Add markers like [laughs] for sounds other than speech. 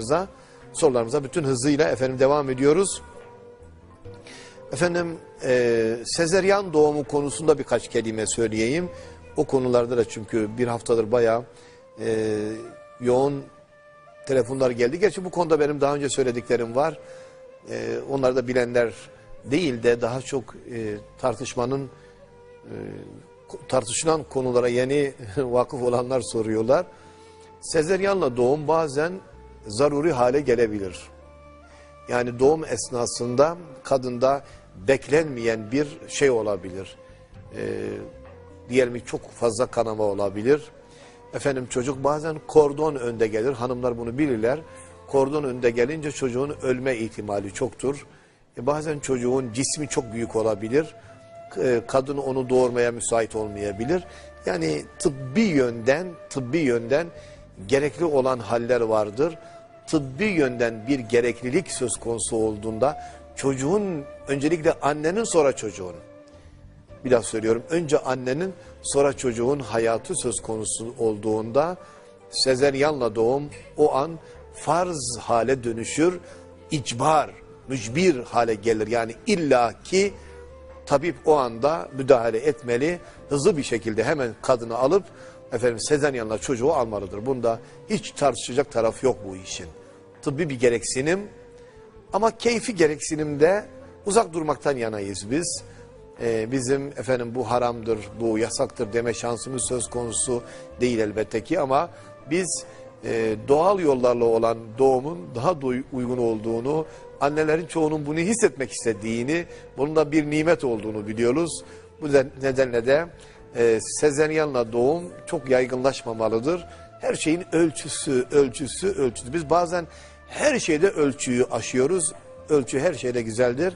sorularımıza sorularımıza bütün hızıyla efendim devam ediyoruz. Efendim e, sezeryan doğumu konusunda birkaç kelime söyleyeyim. O konularda da çünkü bir haftadır bayağı e, yoğun telefonlar geldi. Gerçi bu konuda benim daha önce söylediklerim var. E, onları da bilenler değil de daha çok e, tartışmanın e, tartışılan konulara yeni [laughs] vakıf olanlar soruyorlar. Sezeryanla doğum bazen zaruri hale gelebilir. Yani doğum esnasında kadında beklenmeyen bir şey olabilir. Ee, diyelim ki çok fazla kanama olabilir. Efendim çocuk bazen kordon önde gelir. Hanımlar bunu bilirler. Kordon önde gelince çocuğun ölme ihtimali çoktur. E bazen çocuğun cismi çok büyük olabilir. E, kadın onu doğurmaya müsait olmayabilir. Yani tıbbi yönden, tıbbi yönden gerekli olan haller vardır. Tıbbi yönden bir gereklilik söz konusu olduğunda çocuğun öncelikle annenin sonra çocuğun bir daha söylüyorum. Önce annenin sonra çocuğun hayatı söz konusu olduğunda sezeryanla doğum o an farz hale dönüşür. icbar, mücbir hale gelir. Yani illaki tabip o anda müdahale etmeli. Hızlı bir şekilde hemen kadını alıp efendim sezeryanla çocuğu almalıdır. Bunda hiç tartışacak taraf yok bu işin. Tıbbi bir gereksinim ama keyfi gereksinimde uzak durmaktan yanayız biz. Ee, bizim efendim bu haramdır, bu yasaktır deme şansımız söz konusu değil elbette ki ama biz e, doğal yollarla olan doğumun daha uygun olduğunu, annelerin çoğunun bunu hissetmek istediğini, bunun da bir nimet olduğunu biliyoruz. Bu nedenle de e, sezeryanla doğum çok yaygınlaşmamalıdır. Her şeyin ölçüsü, ölçüsü, ölçüsü. Biz bazen her şeyde ölçüyü aşıyoruz. Ölçü her şeyde güzeldir.